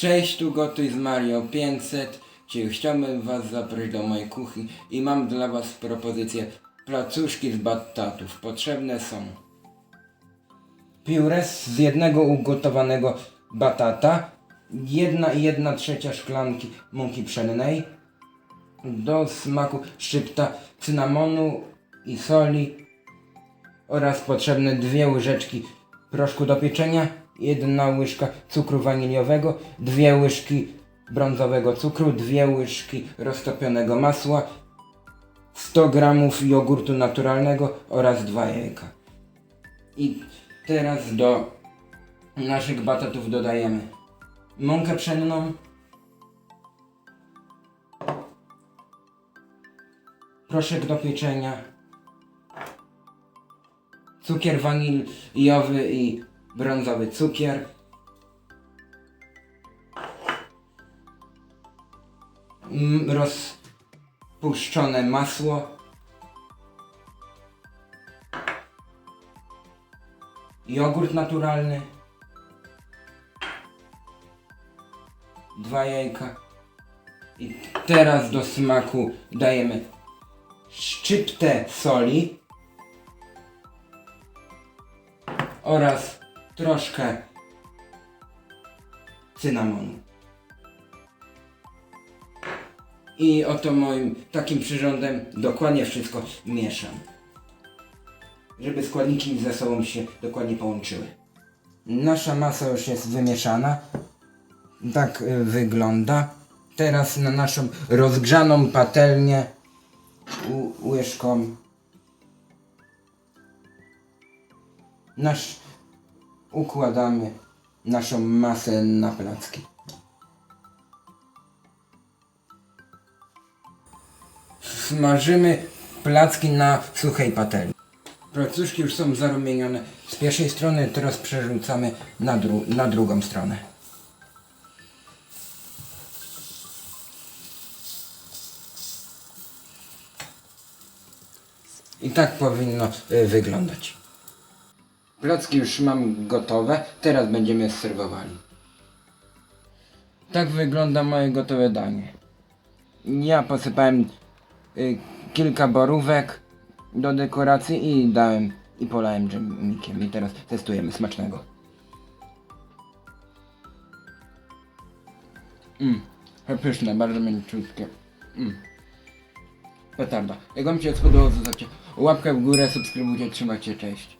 Cześć, tu gotuj z Mario 500. Dzisiaj chciałbym was zaprosić do mojej kuchni i mam dla was propozycję placuszki z batatów. Potrzebne są pióres z jednego ugotowanego batata, jedna i jedna trzecia szklanki mąki pszennej, do smaku szczypta cynamonu i soli oraz potrzebne dwie łyżeczki proszku do pieczenia, jedna łyżka cukru waniliowego, dwie łyżki brązowego cukru, dwie łyżki roztopionego masła, 100 gramów jogurtu naturalnego oraz dwa jajka. I teraz do naszych batatów dodajemy mąkę pszenną, proszek do pieczenia, cukier waniliowy i brązowy cukier, m- rozpuszczone masło, jogurt naturalny, dwa jajka. I teraz do smaku dajemy szczyptę soli oraz troszkę cynamonu. I oto moim takim przyrządem dokładnie wszystko mieszam. Żeby składniki ze sobą się dokładnie połączyły. Nasza masa już jest wymieszana. Tak y, wygląda. Teraz na naszą rozgrzaną patelnię łyżką nasz układamy naszą masę na placki. Smażymy placki na suchej patelni. Placuszki już są zarumienione z pierwszej strony, teraz przerzucamy na, dru- na drugą stronę. I tak powinno y, wyglądać. Placki już mam gotowe, teraz będziemy serwowali. Tak wygląda moje gotowe danie. Ja posypałem y, kilka borówek do dekoracji i dałem i polałem dżemikiem. I teraz testujemy smacznego. Mmm, pyszne, bardzo mięciutkie. Mmm. Petarda. Jak wam się spodobało, zostawcie łapkę w górę, subskrybujcie, trzymajcie, cześć.